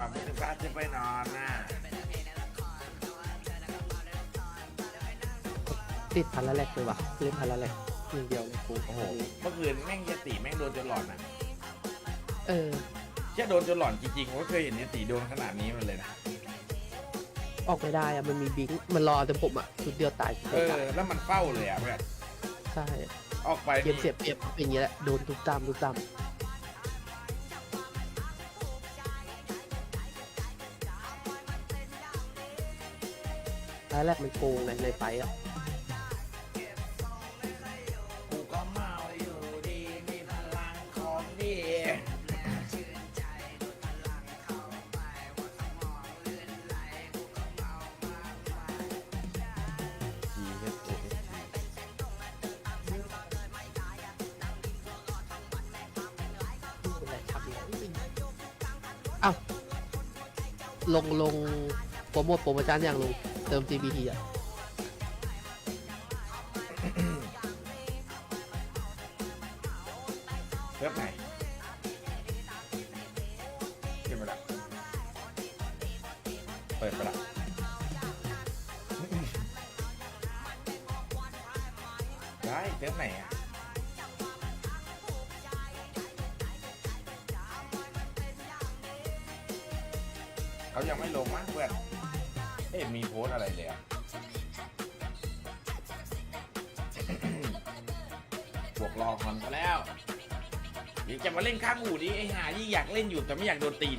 อะไม่ถึงการจะไปนอนนะติดพันละแรกเลยว่ะเล่นพันละแรกอย่างเดียวเลยกูโอ้โหเมื่อคืนแม่งยติแม่งโดนจนหลอนนะเออแค่โดนจนหลอนจริงๆผมก็เคยเห็นยติโดนขนาดนี้มันเลยนะออกไม่ได้อะมันมีบิงค์มันรอแต่ผมอะชุดเดียวตายชุดเอเดียวอตายแล้วมันเฝ้าเลยอะเพื่อนใช่ออกไปเกมเสียเปรียบเป็นอย่างเงี้ยแหละโดนทุกตามทุกตาม ท้ายแรกมันโกงไงในไฟอะกูก็เมาอยู่ดีมีพลังของดีทีเอสโอเอสเป็นไรครับเนี่ยอ้าวลงลงโปรโมทโปรโมชั่นอย่างลง เติม CBT อะ ไม่อยากโดนตีน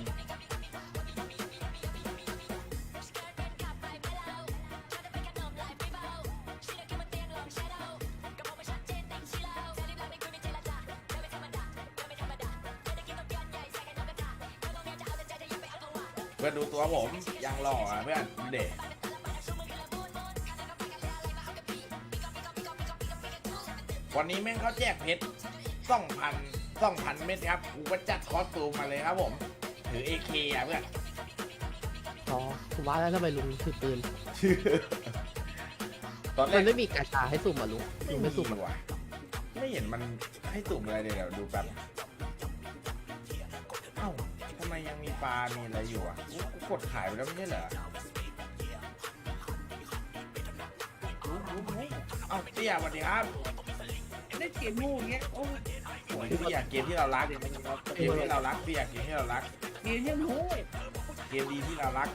เพื่อนดูตัวผมยังหล่ออะเพื่อนเด็กวันนี้แม่งเขาแจกเพชรสองพัน สองพันเม็ดครับกูก็จัดคอสตูมมาเลยครับผม ถือ AK อะเพื่อน อ๋อผมว่าแล้วทำไมลุงถือปืน ตอนแรมักนไม่มีกาชาให้สุ่มอะลุงลุงไม่สุ่มมีอะว่ะ ไม่เห็นมันให้สุ่มอะไรเลยเดี๋ยวดูแป๊บเอ้าทำไมยังมีปลา มีอะไรอยู่อะกูกูกดขายไปแล้วไม่ใช่เหรอรู้รู้รู้เอ้าเตี้ยสวัสดีครับ ได้เกมโง่อย่างเงี้ยโอ้ย โอ้ยเตี้ยเกมที่เรารักเกมที่เรารักเตี้ยเกมที่เรารัก เกมยังโง่ยเกมดีที่เรารัก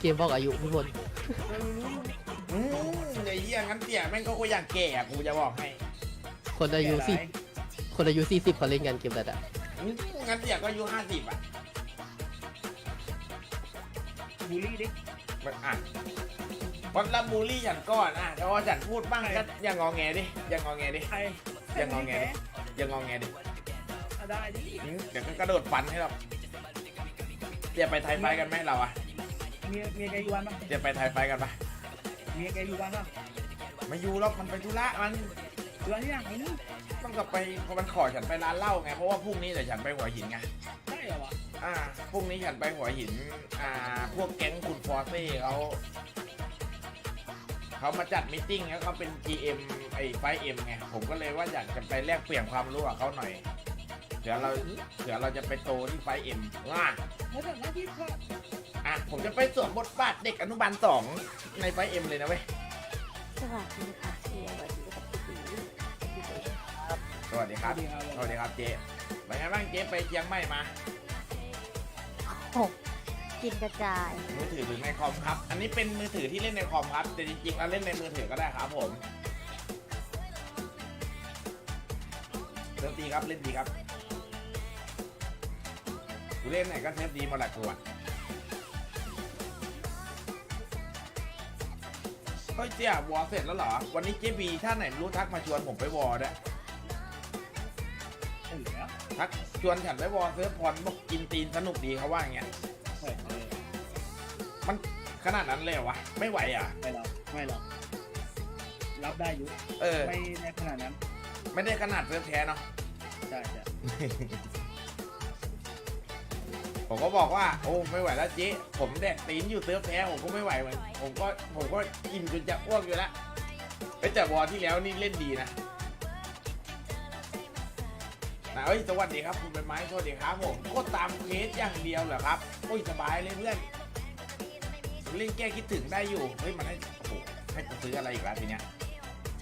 เกมบอกอายุพี่พลอืมไอ้เหี้ยงั้นเตี้ยแม่งก็กูอยากแก่อะกูจะบอกให้คนอายุสิคนอายุสี่สิบเขาเล่นกันเกมแต่อะอืมงั้นเตี้ยก็อายุห้าสิบอะบูลลี่ดิมันอะวันละบูลลี่อย่างก้อนอะแต่ว่าฉันพูดบ้างก็อย่างงอแงดิอย่างงอแงดิใครอย่างงอแงดิอ ย่างงอแงดิอะได้ดิอืมเดี๋ยวก็กระโดดฟันให้เราเดี๋ยวไปไทยไฟกันไหมเราอะเมียเมียแกอยู่บ้านป่ะเดี๋ยวไปไทยไฟกันปะเมียแกอยู่บ้านป่ะไม่อยู่หรอกมันไปธุระมันอยู่บ้านที่ไหนต้องกลับไปเพราะมันขอฉันไปร้านเหล้าไงเพราะว่าพรุ่งนี้เดี๋ยวฉันไปหัวหินไง ได้เหรอวะอ่าพรุ่งนี้ฉันไปหัวหิน อ่า พวกแก๊งคุณฟอร์เซ่เขา เขามาจัดมิทติ้งแล้วเขาเป็น GM ไอ้ไฟเอ็มไงผมก็เลยว่าอยากจะไปแลกเปลี่ยนความรู้กับเขาหน่อยเดี๋ยวเราเดี๋ยวเราจะไปโตที่ไฟเอ็มว่าแล้วแต่หน้าที่ก็อะผมจะไปสวมบทบาทเด็กอนุบาลสองในไฟเอ็มเลยนะเว้ยสวัสดีค่ะเชียร์สวัสดีกับพี่ตีพี่ตีสวัสดีครับดีครับสวัสดีครับเจ๊เป็นไงบ้างเจ๊ไปเชียงใหม่มาหก กินกระจาย มือถือหรือในคอมครับ อันนี้เป็นมือถือที่เล่นในคอมครับ แต่จริงๆแล้วเล่นในมือถือก็ได้ครับผมเล่นดีครับเล่นดีครับกูเล่นไหนก็เทปดีหมาแหละกูอะเฮ้ยเจ๊วอลเสร็จแล้วเหรอ วันนี้เจ๊บีถ้าไหนไม่รู้ทักมาชวนผมไปวอลด้วยเหลือทักชวนฉันไปวอลเซิร์ฟพรบอกกินตีนสนุกดีเขาว่าอย่างเงี้ยเฮ้ยมัน ขนาดนั้นเลยเหรอวะ ไม่ไหวอะ ไม่หรอกไม่หรอกรับได้อยู่เออ ไม่ในขนาดนั้นไม่ได้ขนาดเซิร์ฟแท้เนาะ ใช่ใช่ผมก็บอกว่า โอ้ไม่ไหวแล้วเจ๊ผมแดกตีนอยู่เซิร์ฟแท้ผมก็ไม่ไหวเหมือนผมก็ผมก็อิ่มจนจะอ้วกอยู่แล้วไปแต่วอลที่แล้วนี่เล่นดีนะนะเอ้ยสวัสดีครับคุณเป็นไม้สวัสดีครับผมก็ตามเคสอย่างเดียวเหรอครับ โอ้ยสบายเลยเพื่อน เล่นแก้คิดถึงได้อยู่ เฮ้ย มันให้โอ้โหให้กูซื้ออะไรอีกแล้วทีเนี้ย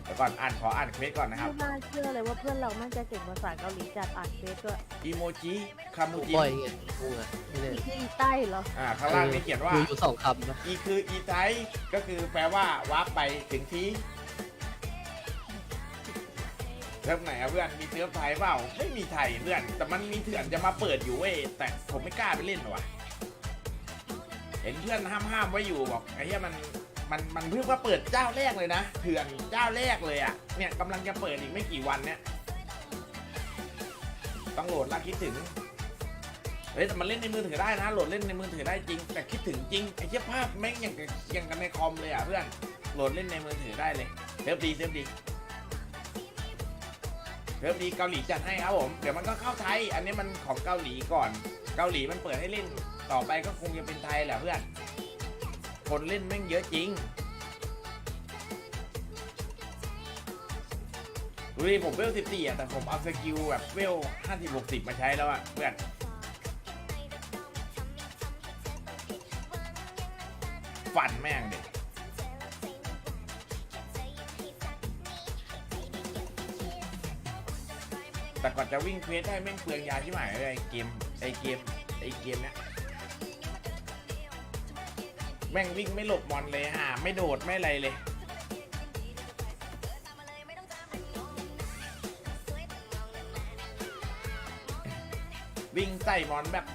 เดี๋ยวก่อนอ่านขออ่านเควสก่อนนะครับ ไม่น่าเชื่อเลยว่าเพื่อนเราน่าจะเก่งภาษาเกาหลีจัดอ่านเฟซด้วยอีโมจิคามูจิบ่อยไงกูอะไม่ได้นี่คืออีใต้เหรออ่าข้างล่างนี่เขียนว่า ดูอยู่สองคำนะอีคืออีไทยก็คือแปลว่าวาร์ปไปถึงที่เซิร์ฟไหนอะเพื่อนมีเซิร์ฟไทยเปล่าไม่มีไทยเพื่อน แต่มันมีเถื่อนจะมาเปิดอยู่เว้ยแต่ผมไม่กล้าไปเล่นหรอวะ เห็นเพื่อนห้ามห้ามไว้อยู่บอกไอ้เหี้ยมันมันมันเพิ่งมาเปิดเจ้าแรกเลยนะเถื่อนเจ้าแรกเลยอะเนี่ยกำลังจะเปิดอีกไม่กี่วันเนี่ยต้องโหลดแล้วคิดถึงเฮ้ยแต่มันเล่นในมือถือได้นะโหลดเล่นในมือถือได้จริง แต่คิดถึงจริงไอ้เชี่ยภาพแม่งอย่างกับอย่างกันในคอมเลยอะเพื่อนโหลดเล่นในมือถือได้เลยเซิร์ฟดีเซิร์ฟดีเซิร์ฟดีเกาหลีจัดให้ครับผม เดี๋ยวมันก็เข้าไทย อันนี้มันของเกาหลีก่อน เกาหลีมันเปิดให้เล่น ต่อไปก็คงจะเป็นไทยแหละเพื่อน คนเล่นแม่งเยอะจริงดูดิผมเวล14อะ แต่ผมเอาสกิลแบบเวล50 60มาใช้แล้วอะเพื่อนฟันแม่งเด็กแต่ก่อนจะวิ่งเควสได้แม่งเปลืองยาที่หมายเลยไอเกมไอเกมไอเกมเนี้ย แม่งวิ่งไม่หลบมอนเลยฮะไม่โดดไม่อะไรเลย วิ่งใส่มอนแบบ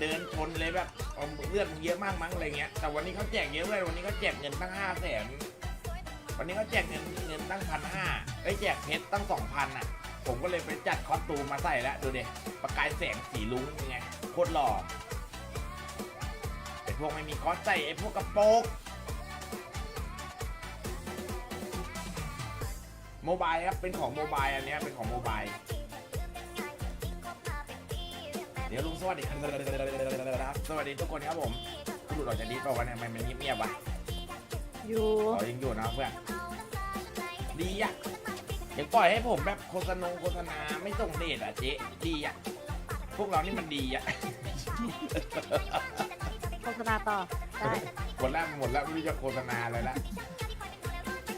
เดินชนเลยแบบเเลือดมึงเยอะมากมั้งอะไรเงี้ย แต่วันนี้เขาแจกเยอะเลยวันนี้เขาแจกเงินตั้งห้าแสนวันนี้เขาแจกเงินเงินตั้งพันห้าไอ้แจกเพชรตั้งสองพันอะ ผมก็เลยไปจัดคอสตูมมาใส่แล้วดูดิประกายแสงสีลุ้งยังไงโคตรหล่อ พวกไม่มีคอสใส่ไอ้พวกกระโปรงโมบายครับ เป็นของโมบายอันเนี้ยเป็นของโมบายเดี๋ยวลุงสวัสดีครับสวัสดีทุกคนครับผมคุณหลุดออกจากนี้เปล่าวะเนี่ยทำไมมันเงียบๆวะอยู่อ๋อยังอยู่นะเพื่อนดีอะอย่าปล่อยให้ผมแบบโฆษณาโฆษณาไม่ส่งเดชอะเจ๊ดีอะพวกเรานี่มันดีอะ โฆษณาต่อได้หมดแล้วหมดแล้วไม่รู้จะโฆษณาอะไรละ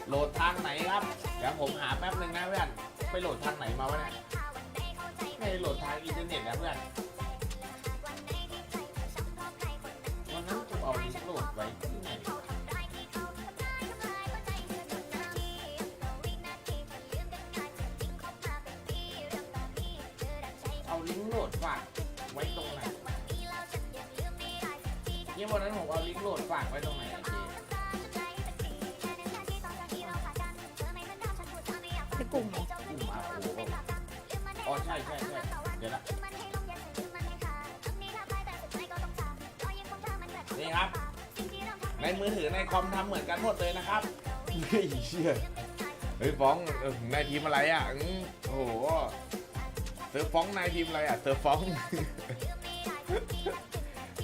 โหลดทางไหนครับ เดี๋ยวผมหาแป๊บหนึ่งนะเพื่อน ไปโหลดทางไหนมาวะเนี่ยไม่โหลดทางอินเทอร์เน็ตนะเพื่อน เหมือนกันหมดเลยนะครับเฮ้ยเชี่ยเฮ้ยฟ้องเออนายทีมอะไรอะอื้อโอ้โหเซอร์ฟ้องนายทีมอะไรอะเซอร์ฟ้อง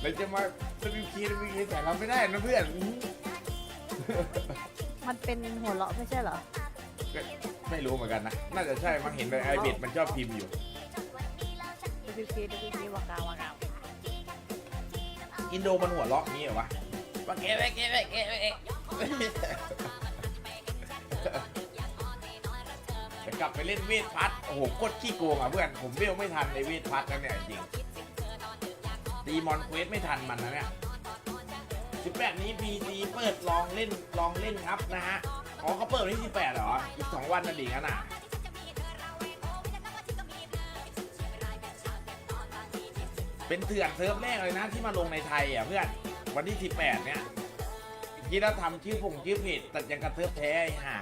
เราจะมาสวิวคีสวิวคีแต่เราไม่ได้นะเพื่อนอื้อมันเป็นหัวเราะไม่ใช่เหรอไม่รู้เหมือนกันนะ น่าจะใช่มันเห็นในไอเบ็ดมันชอบพิมพ์อยู่ WK WK วากาวากาวอินโดมันหัวเราะงี้เหรอวะวะเกะเวะเกะเวะเกะเวะ จะกลับไปเล่นเวทพัดโอ้โหโคตรขี้โกงอะเพื่อน ผมเวลไม่ทันในเวทพัดนั่นเนี่ยจริงตีมอนเควสไม่ทันมันนะเนี่ย18 นี้ PC เปิดลองเล่นลองเล่นครับนะฮะ อ๋อเขาเปิดวันที่ 18 เหรอ อีก 2 วันนั่นดีกันอะเป็นเถื่อนเซิร์ฟแรกเลยนะที่มาลงในไทยอะเพื่อน วันที่ 18 เนี่ย ที่เราทำชื่อผงชื่อเพจแต่ยังกระเทิบแท้ไอ้ห่า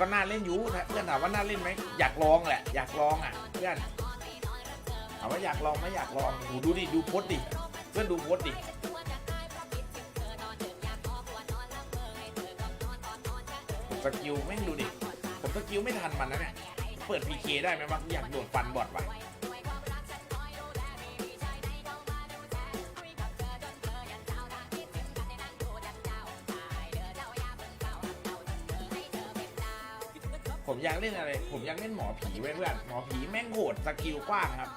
ก็น่าเล่นอยู่เพื่อนถามว่าน่าเล่นไหมอยากลองแหละ อยากลองอะเพื่อนถามว่าอยากลองไหมอยากลองโหดูดิดูโพสต์ดิเพื่อนดูโพสต์ดิผมสกิลแม่งดูดิผมสกิลไม่ทันมันนะเนี่ยเปิด PK ได้ไหมวะอยากโดดฟันบอดว่ะ อยากเล่นอะไร ผมอยากเล่นหมอผีไว้เพื่อนหมอผีแม่งโหดสกิลกว้างครับ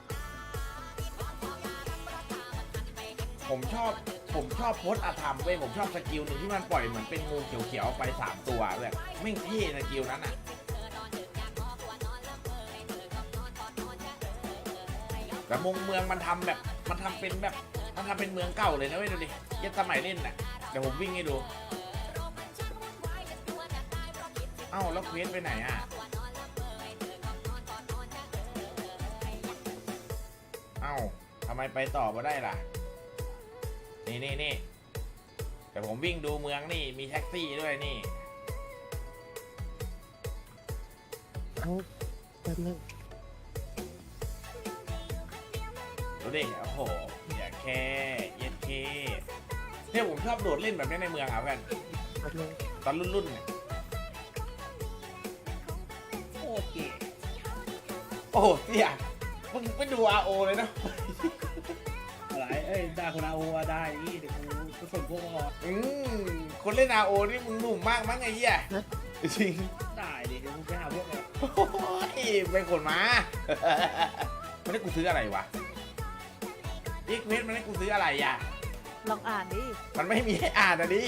ผมชอบผมชอบโพสอาธรรมเว้ยผมชอบสกิลหนึ่งที่มันปล่อยเหมือนเป็นงูเขียวๆไปสามตัวเลยไม่งเท่สกิลนั้นอะแต่มงเมืองมันทำแบบมันทำเป็นแบบมันทำเป็นเมืองเก่าเลยนะเว้ยดูดิยัดสมัยเล่นน่ะเดี๋ยวผมวิ่งให้ดู เอ้าแล้วเควสไปไหนอะาทำไมไปต่อมาได้ล่ะ นี่นี่นี่แต่ผมวิ่งดูเมืองนี่มีแท็กซี่ด้วยนี่เอาแป๊บนึงดูดิโอ้โหอย่าแค่เย็ดเคเนี่ยผมชอบโดดเล่นแบบนี้ในเมืองอะเพื่อนแป๊บนึงตอนรุ่นๆเนี่ยโอเคโอ้โหเสี่ย มึงไปดู RO เลยนะอะไรเอ้ยได้คนอาโอได้นี่เดี๋ยวกูผสมพวกมาก่อนอืมคนเล่น RO นี่มึงหนุ่มมากมั้งไอ้เหี้ยจริงได้ดิเดี๋ยวกูไปหาพวกมาโอ้ยเป็นคนมามันให้กูซื้ออะไรวะอีกเวทมันให้กูซื้ออะไรอะ ลองอ่านดิ มันไม่มีให้อ่านอะดิ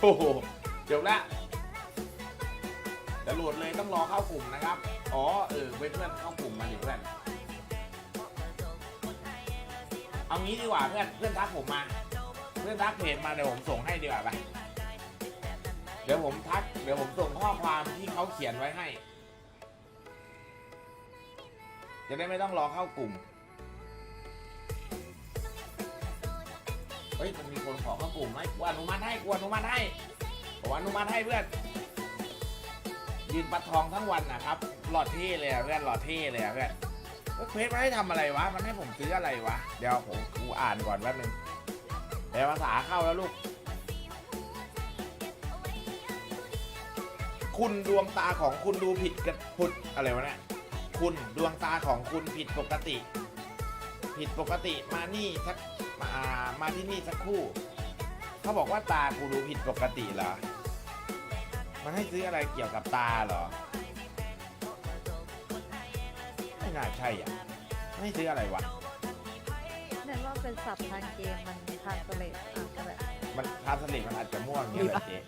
โอ้โหจบละจะโหลดเลยต้องรอเข้ากลุ่มนะครับ อ๋อเออเพื่อนเข้ากลุ่มมาดิเพื่อน เอางี้ดีกว่าเพื่อนเพื่อนทักผมมา เพื่อนทักเพจมาเดี๋ยวผมส่งให้ดีกว่าไปเดี๋ยวผมทักเดี๋ยวผมส่งข้อความที่เขาเขียนไว้ให้ จะได้ไม่ต้องรอเข้ากลุ่มเฮ้ยมันมีคนขอเข้ากลุ่มไหมกูอนุมัติให้กูอนุมัติให้ผมอนุมัติให้เพื่อน ยืนปัดทองทั้งวันนะครับ หลอดเท่เลยอะเพื่อนหลอดเท่เลยอะเพื่อนเฮ้ยเควสมันให้ทำอะไรวะ มันให้ผมซื้ออะไรวะ เดี๋ยวผมกูอ่านก่อนแป๊บนึงแปลภาษาเข้าแล้วลูก คุณดวงตาของคุณดูผิดกับพุดอะไรวะเนี่ยคุณดวงตาของคุณผิดปกติ ผิดปกติมานี่สักมามาที่นี่สักครู่ เขาบอกว่าตากูดูผิดปกติเหรอ มันให้ซื้ออะไรเกี่ยวกับตาเหรอ ไม่น่าใช่อะไม่ให้ซื้ออะไรวะ เนี่ยว่าเป็นศัพท์ทางเกมมันทานสเลตอ่านก็แบบมันทาสลิดมันอาจจะม่วงเนี่ยแหละเจ๊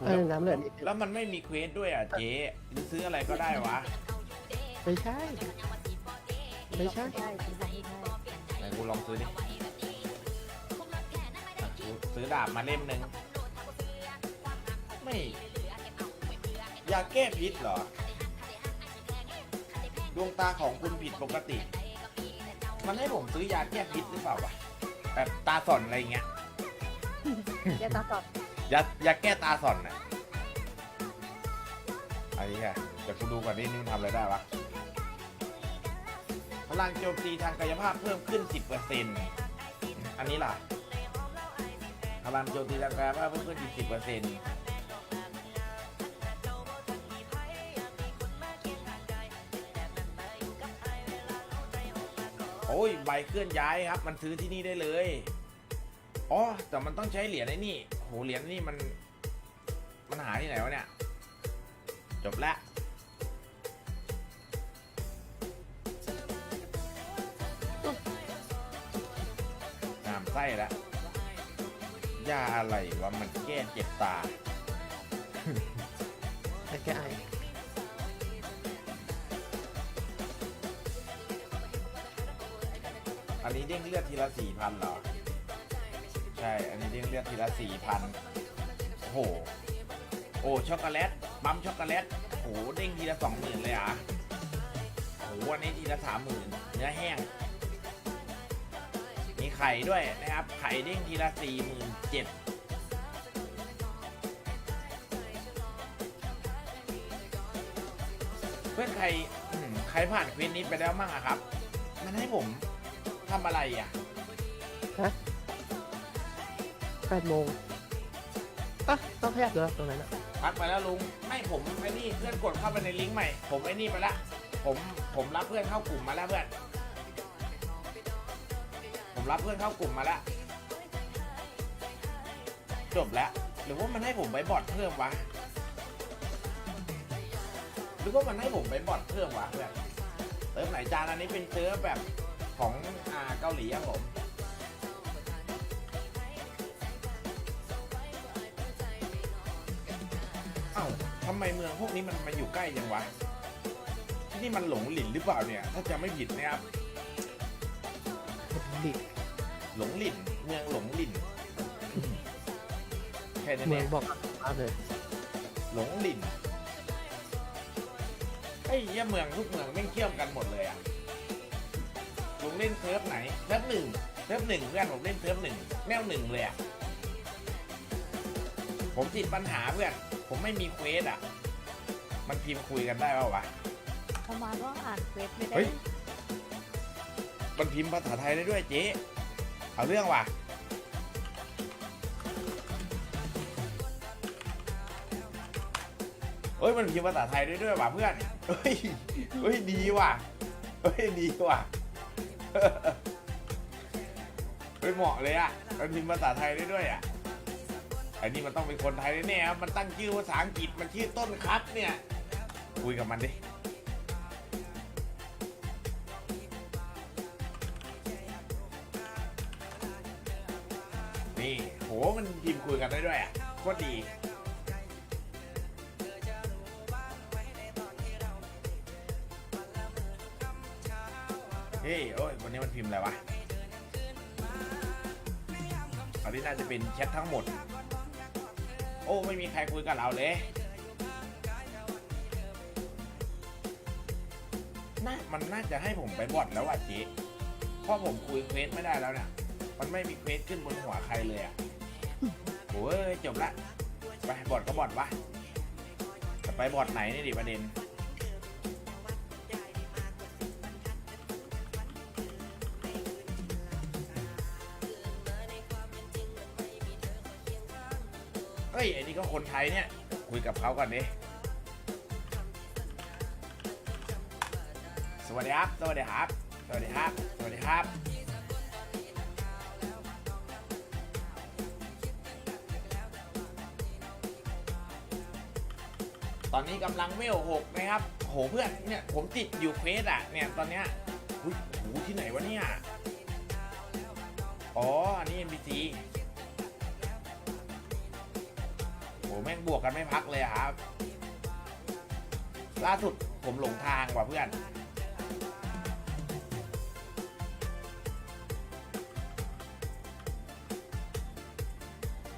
เออน้ำเหลือนิดเดียวแล้วมันไม่มีเควสด้วยอะเจ๊หรือซื้ออะไรก็ได้วะ ไม่ใช่ ไม่ใช่ได้คุณทำไม่ได้ไหนกูลองซื้อดิอะกู ซื้อดาบมาเล่มหนึ่งไม่ยาแก้พิษเหรอ ดวงตาของคุณผิดปกติ มันให้ผมซื้อยาแก้พิษหรือเปล่าวะแบบตาส่อนอะไรเงี้ยแกตาสอดยายาแก้ตาส่อนน่ะอันนี้ไงเดี๋ยวกูดูก่อนนี่นี่มันทำอะไรได้วะพลังโจมตีทางกายภาพเพิ่มขึ้น 10%อันนี้ล่ะ พลังโจมตีทางกายภาเพิ่มขึ้นอีก10%โอ้ยใบเคลื่อนย้ายครับ มันซื้อที่นี่ได้เลย อ๋อ แต่มันต้องใช้เหรียญไอ้นี่ โห เหรียญนี่มัน มันหาที่ไหนวะเนี่ย จบละงามไส้แล้ว ยาอะไรวะมันแก้เจ็บตาแค่แค่ไออันนี้เด้งเลือดทีละสี่พันเหรอ ใช่ อันนี้เด้งเลือดทีละสี่พันโอ้โห โอ้ช็อกโกแลตปั๊มช็อกโกแลตโอ้โหเด้งทีละสองหมื่นเลยเหรอะโอ้โหอันนี้ทีละสามหมื่นเนื้อแห้งมี ไข่ด้วยนะครับ ไข่เด้งทีละสี่หมื่นเจ็ดเพื่อนใครอืมใครผ่านควินนี้ไปแล้วมั่งอะครับ มันให้ผมทำอะไรอะแปดโมงอะต้องขยับเลยตรงนั้นอะทักไปแล้วลุง ไม่ผมไอ้นี่เพื่อนกดเข้าไปในลิงก์ใหม่ ผมไอ้นี่ไปละ ผมผมรับเพื่อนเข้ากลุ่มมาแล้วเพื่อน ผมรับเพื่อนเข้ากลุ่มมาแล้ว จบแล้ว หรือว่ามันให้ผมไปบอทเพิ่มวะ หรือว่ามันให้ผมไปบอทเพิ่มวะเพื่อนเติมไหนจานอันนี้เป็นเซิร์ฟแบบของอ่าเกาหลีครับผมเอ้าทำไมเมืองพวกนี้มันมาอยู่ใกล้จังวะ ที่นี่มันหลงหลินหรือเปล่าเนี่ย ถ้าจะไม่ผิดนะครับ ดิ หลงหลินเมืองหลงหลินแค่นั้นเมืเอองงบอกมาเลยหลงหลินไอ้เหี้ยเมืองทุกเมืองแม่งเชื่อมกันหมดเลยอะลุงเล่นเซิร์ฟไหนเซิร์ฟหนึ่งเซิร์ฟหนึ่งเพื่อนผมเล่นเซิร์ฟหนึ่งแนวหนึ่งเลยอะผมติดปัญหาเพื่อนผมไม่มีเควสอะมันพิมพ์คุยกันได้เปล่าวะ ประมาณว่าอ่านเว็บไม่ได้เฮ้ย มันพิมพ์ภาษาไทยได้ด้วยเจ๊ เอาเรื่องว่ะ เฮ้ย มันพิมพ์ภาษาไทยได้ด้วยว่ะเพื่อน เฮ้ย เฮ้ย ดีว่ะ เฮ้ย ดีว่ะ เฮ้ย เหมาะเลยอะ มันพิมพ์ภาษาไทยได้ด้วยอะอันนี้มันต้องเป็นคนไทยแน่ๆครับมันตั้งชื่อภาษาอังกฤษ มันชื่อต้นครับเนี่ย คุยกับมันดิ ตรดี เฮ้ย โอ้ย วันนี้มันพิมพ์อะไรวะอันนี้น่าจะเป็นแชททั้งหมด โอ้ ไม่มีใครคุยกับเราเลยน่ามันน่าจะให้ผมไปบอดแล้วอะเจ๊เพราะผมคุยเควสไม่ได้แล้วเนี่ย มันไม่มีเควสขึ้นบนหัวใครเลยอะ โอ้ยจบละ ไปบอดก็บอดวะจะไปบอดไหนนี่ดิประเด็นเฮ้ยไอ้นี่ก็คนไทยเนี่ย คุยกับเขาก่อนดิสวัสดีครับ สวัสดีครับ สวัสดีครับ สวัสดีครับ ตอนนี้กำลังเวลหกนะครับโหเพื่อนเนี่ยผมติดอยู่เควสอะเนี่ยตอนเนี้ยอุ้ยโหที่ไหนวะเนี่ย อ๋อ อันนี้ NPC โหแม่งบวกกันไม่พักเลยครับ ล่าสุดผมหลงทางว่ะเพื่อน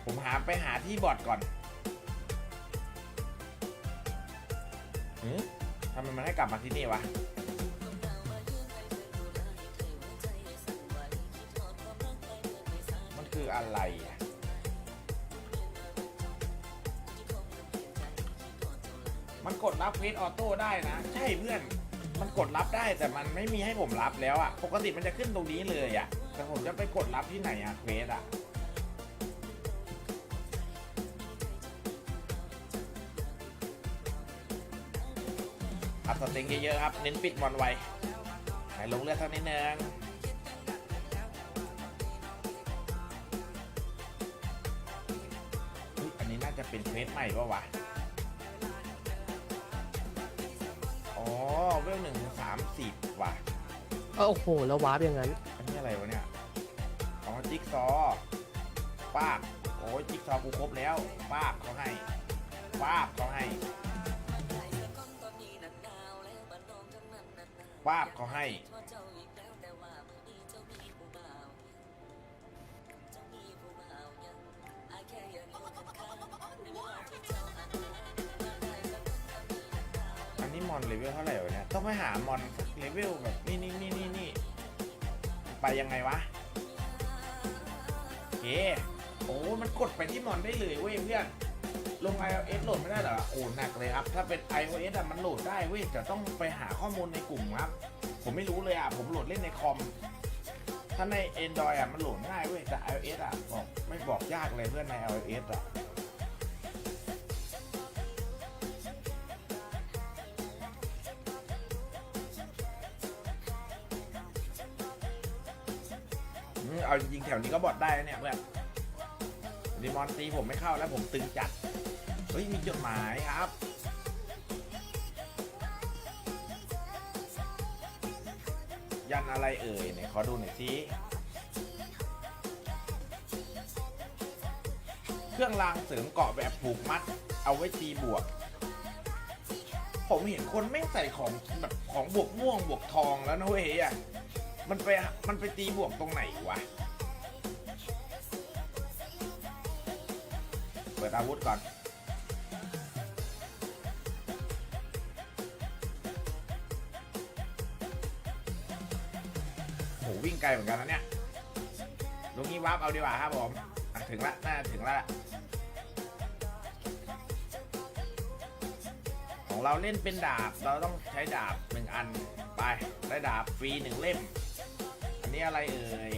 ผมหาไปหาที่บอร์ดก่อน หืมทำไมมันให้กลับมาที่นี่วะ มันคืออะไรอะมันกดรับเควสออโต้ได้นะ ใช่เพื่อน มันกดรับได้แต่มันไม่มีให้ผมรับแล้วอะปกติมันจะขึ้นตรงนี้เลยอะแต่ผมจะไปกดรับที่ไหนอะเควสอะ เต็งเยอะๆครับ เน้นปิดบอลไวให้ลงเลือดเท่านิดนึงเฮ้ยอันนี้น่าจะเป็นเควสใหม่ป่าวะอ๋อเวลหนึ่งถึงสามสิบว่ะเอ้าโอ้โห แล้ววาร์ปอย่างนั้น อันนี้อะไรวะเนี่ย อ๋อ จิ๊กซอว์ป้าบโอ้ยจิ๊กซอว์กูครบแล้ว ป้าบเขาให้ ป้าบเขาให้ ป้าบเขาให้ อันนี้มอนเลเวลเท่าไหร่วะเนี่ย ต้องไปหามอนเลเวลแบบนี่นี่นี่นี่นี่ไปยังไงวะโอเคโอ้มันกดไปที่มอนได้เลยเว้ยเพื่อน ลง iOS โหลดไม่ได้เหรอโอ้หนักเลยครับ ถ้าเป็น iOS อะมันโหลดได้เว้ยแต่ต้องไปหาข้อมูลในกลุ่มครับ ผมไม่รู้เลยอะ ผมโหลดเล่นในคอม ถ้าใน Android อะมันโหลดง่ายเว้ยแต่ iOS อะบอกไม่บอกยากเลยเพื่อนใน iOS อะเอาจริงแถวนี้ก็บอดได้เนี่ยเพื่อนดีมอนตีผมไม่เข้าแล้วผมตึงจัด ฮ้ยมีจดหมายครับยันอะไรเอ่ยเนี่ยขอดูหน่อยสิเครื่องรางเสริมเกาะแบบผูกมัด เอาไว้ตีบวก ผมเห็นคนแม่งใส่ของแบบของบวกม่วงบวกทองแล้วนะเว้ยอะมันไปมันไปตีบวกตรงไหนวะ เปิดอาวุธก่อน วิ่งไกลเหมือนกันนะเนี่ยลุงนี้วาร์ปเอาดีกว่าครับผมถึงละน่าถึงละของเราเล่นเป็นดาบ เราต้องใช้ดาบหนึ่งอัน ไป ได้ดาบฟรีหนึ่งเล่ม อันนี้อะไรเอ่ย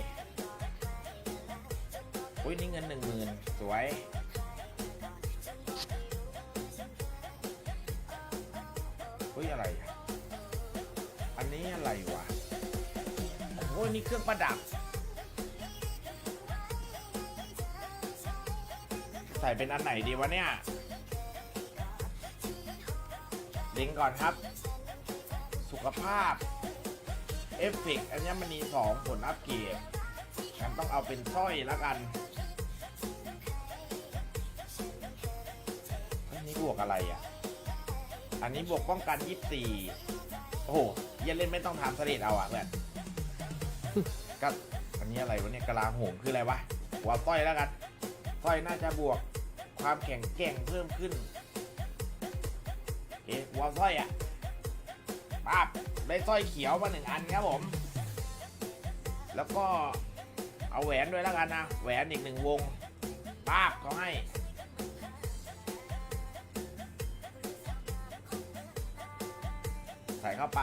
อุ้ยนี่เงินหนึ่งหมื่นสวยอุ้ยอะไร อันนี้อะไรวะ อ้โหนี่เครื่องประดับ ใส่เป็นอันไหนดีวะเนี่ยเลิงก่อนครับ สุขภาพ เอฟเฟกอัญมณีสองผลอัปเกรดงั้นต้องเอาเป็นสร้อยแล้วกันอันนี้บวกอะไรอะ อันนี้บวกป้องกัน 24 โอ้โอ้ย็นเล่นไม่ต้องทำเสด็จเอาอะเพื่อน ก็อันนี้อะไรวะเนี่ยกะลาโหมคืออะไรวะหัวสร้อยแล้วกันสร้อยน่าจะบวกความแข็งแกร่งเพิ่มขึ้นเอ๊ะหัวสร้อยอะปั๊บได้สร้อยเขียวมาหนึ่งอันครับผม แล้วก็เอาแหวนด้วยแล้วกันนะ แหวนอีกหนึ่งวงปั๊บเขาให้ ใส่เข้าไป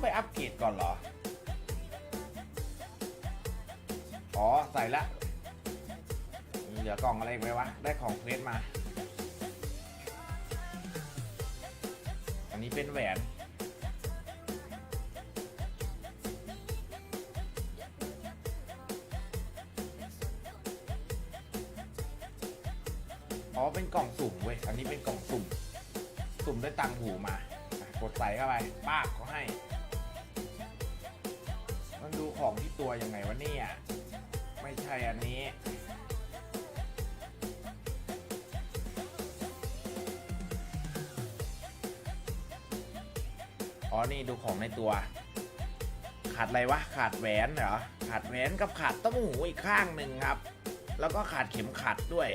ต้องไปอัปเกรดก่อนเหรอ อ๋อ ใส่ละมีเหลือกล่องอะไรอีกไหมวะ ได้ของเควสมา อันนี้เป็นแหวนอ๋อเป็นกล่องสุ่มเว้ย อันนี้เป็นกล่องสุ่ม สุ่มได้ตังหูมา กดใส่เข้าไปป้าบเขาให้ ของที่ตัวยังไงวะเนี่ย ไม่ใช่อันนี้ อ๋อ นี่ดูของในตัว ขาดอะไรวะ ขาดแหวนเหรอ ขาดแหวนกับขาดต้มหูอีกข้างหนึ่งครับ แล้วก็ขาดเข็มขัดด้วย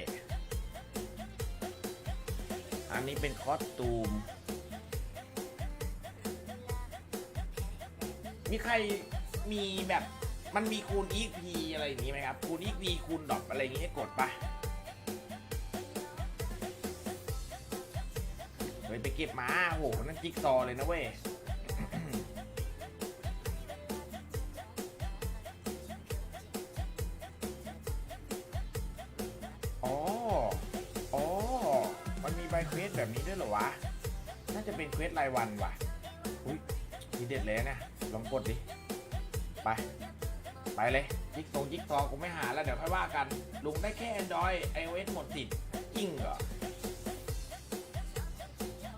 อันนี้เป็นคอสตูมมีใคร มีแบบมันมีคูณ EXP อะไรอย่างนี้ไหมครับคูณ EXP คูณดอปอะไรอย่างนี้ให้กดปะเฮ้ยไปเก็บมาโหนั่นจิ๊กซอเลยนะเว้ยอ๋ออ๋อมันมีใบเควสแบบนี้ด้วยเหรอวะ น่าจะเป็นเควสรายวันว่ะ อุ้ยทีเด็ดเลยนะ ลองกดดิ ไป ไปเลยจิ๊กซงจิ๊กซอว์กูไม่หาแล้วเดี๋ยวค่อยว่ากัน ลุงได้แค่ Android iOS หมดติดจริงเหรอ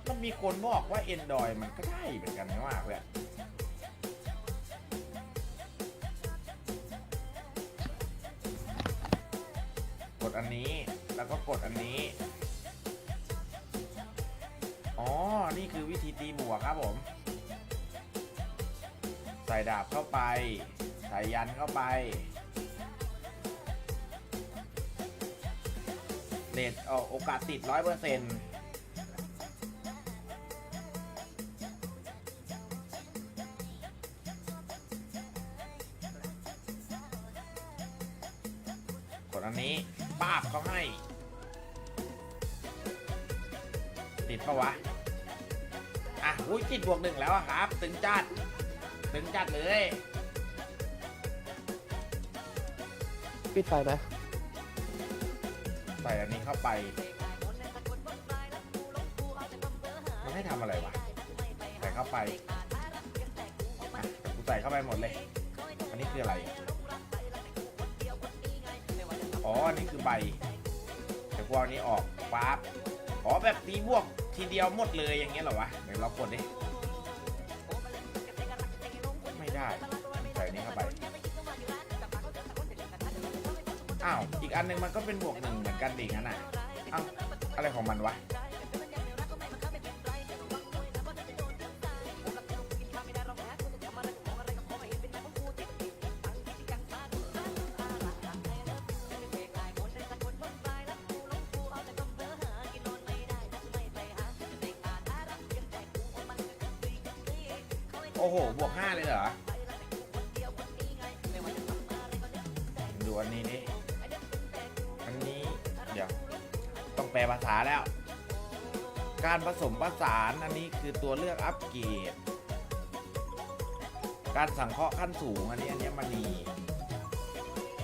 มันมีคนบอกว่า Android มันก็ได้เหมือนกันนะว่าเพื่อนกดอันนี้แล้วก็กดอันนี้ อ๋อ นี่คือวิธีตีบวกครับผม ส่ดาบเข้าไป ใส่ยันเข้าไปเลทเอ่อโอกาสติดร้อยเปอร์เซ็นต์กดอันนี้ป้าบเขาให้ ติดปะวะ อะ อุ้ยติดบวกหนึ่งแล้วครับ ตึงจัด ตึงจัดเลยปิดไฟไหมใส่อันนี้เข้าไปมันให้ทำอะไรวะใส่เข้าไปอะกูใส่เข้าไปหมดเลยนนี้คืออะไรอะอ๋ออันนี้คือใบเดี๋ยวพวกนี้ออกปั๊บอ๋อแบบตีบวกทีเดียวหมดเลยอย่างเงี้ยเหรอวะเดี๋ยวเรากดดิ อ้าว อีกอันหนึงมันก็เป็นบวกหนึ่งเหมือนกันดิงั้นอะเอ้าอะไรของมันวะ คือตัวเลือกอัปเกรด การสังเคราะห์ขั้นสูง อันนี้อันนี้มันนี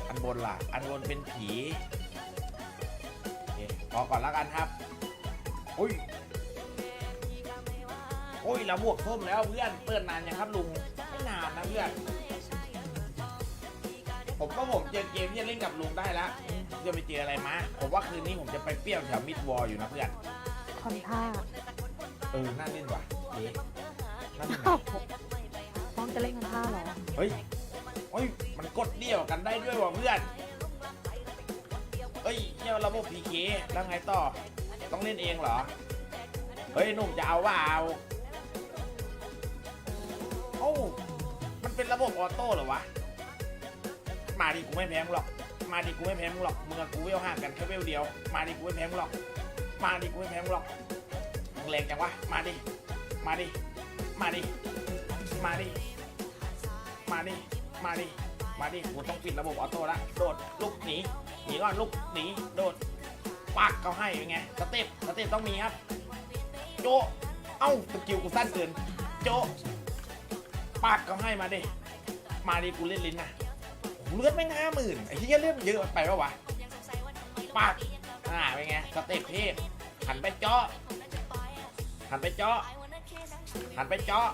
อันบนล่ะ อันบนเป็นผีอพอก่อนล้วกันครับ อุ้ยโอ้ยเราบวกส้มแล้วเพื่อน เปิดนานยังครับลุง ไม่นานนะเพื่อน ผมก็ผมเจอเกมที่จะเล่นกับลุงได้แล้วจะไปเจออะไรมา ผมว่าคืนนี้ผมจะไปเปรี้ยวแถวมิดวอลอยู่นะเพื่อนคอนท่า เออน่าเล่นว่ะเอ๊ะน่าเล่นอ้าว่ะวน้องจะเล่นคอนท่าเหรอเฮ้ยเฮ้ยมันกดเดี่ยวกันได้ด้วยว่ะเพื่อนเฮ้ยเที่ยวระบบ PK แล้วไงต่อ ต้องเล่นเองเหรอ เฮ้ยหนุ่มจะเอาว่าเอาโอ้ามันเป็นระบบออโต้เหรอวะ มาดิกูไม่แพ้มึงหรอก มาดิกูไม่แพ้มึงหรอก มึงกับกูเวลห่างกันแค่เวลเดียว มาดิกูไม่แพ้มึงหรอก มาดิกูไม่แพ้มึงหรอกมึง แรงจังวะ มาดิ มาดิ มาดิ มาดิ มาดิ มาดิ มาดิกูต้องปิดระบบออโต้ละ โดด ลุกหนี หนีก่อนลุกหนี โดด ปักเขาให้เป็นไง สเต็ป สเต็ปต้องมีครับ โจ เอ้าสกิลกูสั้นเกิน โจ ปักเขาให้มาดิ มาดิกูเล่นลิ้นนะเลือดไม่ห้าหมื่นไอ้ที่เลือดเยอะไปปะวะปักอ่าเป็นไง สเต็ปเทพหันไปเจาะ หันไปเจาะหันไปเจาะ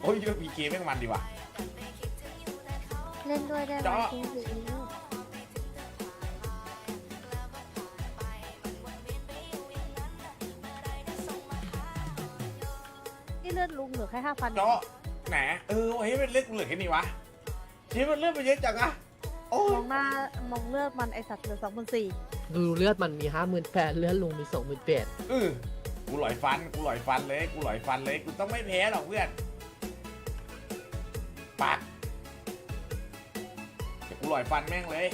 โอ้ยเยอะพีเกแม่งมันดีว่ะ เล่นด้วยได้ไหมจ๊ะจริงๆนี่เลือดลุงเหลือแค่ห้าพันเจาะแหนเออเฮ้ยมันเลือดกูเหลือแค่นี้วะเฮ้ยมันเลือดไปเยอะจังอะโอ้มยองหน้ามองเลือดมันไอสัตว์เหลือสองพันสี่ดูเลือดมันมีห้าหมื่นแปดเลือดลุงมีสองหมื่นแปดเออ กูหลอยฟัน กูหลอยฟันเลย กูหลอยฟันเลย กูต้องไม่แพ้หรอกเพื่อน ปักเดี๋ยวกูหลอยฟันแม่งเลย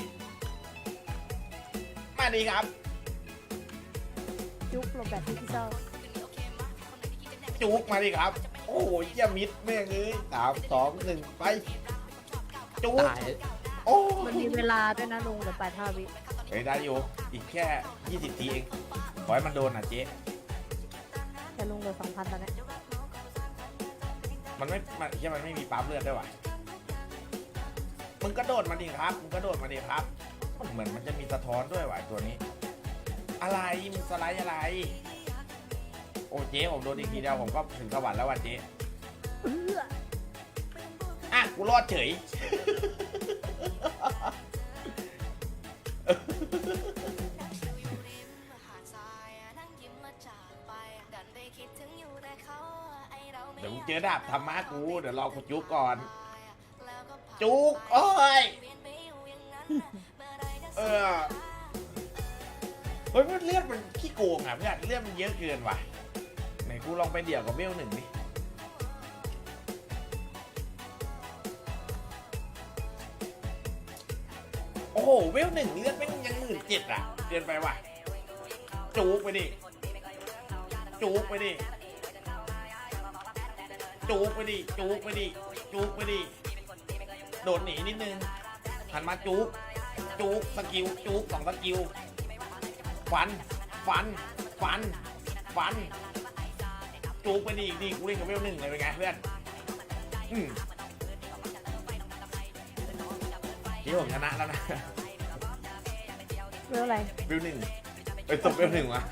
มาดีครับ ยุคโรแบร์ตที่พี่ชอบจุกมาดิครับ โอ้ยเยี่ยมิดแม่งเลยสามสองหนึ่งไป จุกตาย โอ้มันมีเวลาด้วยนะลุงเดี๋ยวไปท่าวิ เฮ้ยได้อยู่ อีกแค่ยี่สิบทีเอง ขอให้มันโดนอะเจ๊ แต่ลุงเหลือสองพันตอนเนี้ยมันไม่มันใช่มันไม่มีปั๊มเลือดด้วยวะมึงกระโดดมาดิครับมึงกระโดดมาดิครับ มันเหมือนมันจะมีสะท้อนด้วยวะไอ้ตัวนี้ อะไรมึงสไลด์อะไร โอ้เจ๊ผมโดนอีกทีเดียวผมก็ถึงสวรรค์แล้วว่ะเจ๊เอออะกูรอดเฉย เดี๋ยวมึงเจอดาบธรรมะกูเดี๋ยวรอกูจุกก่อน จุกโอ้ยเออเฮ้ยมันเลือดมันขี้โกงอะเพื่อนเลือดมันเยอะเกินว่ะไหนกูลองไปเดี่ยวกับเวลหนึ่งดิโอ้โหเวลหนึ่งเลือดแม่งยังหมื่นเจ็ดอะเกินไปว่ะจุกไปดิจุกไปดิ จุกไปดิจุกไปดิจุกไปดิโดดหนีนิดนึงหันมาจุกจุกสกิลจุกสองสกิลฟันฟันฟันฟันจุกไปดิดีกูเล่นกับเวลหนึ่งเลยเป็นไงเพื่อนอืมที่ผมชนะแล้วนะเรื่องอะไร เวลหนึ่งเอ้ยตบเวลหนึ่งวะ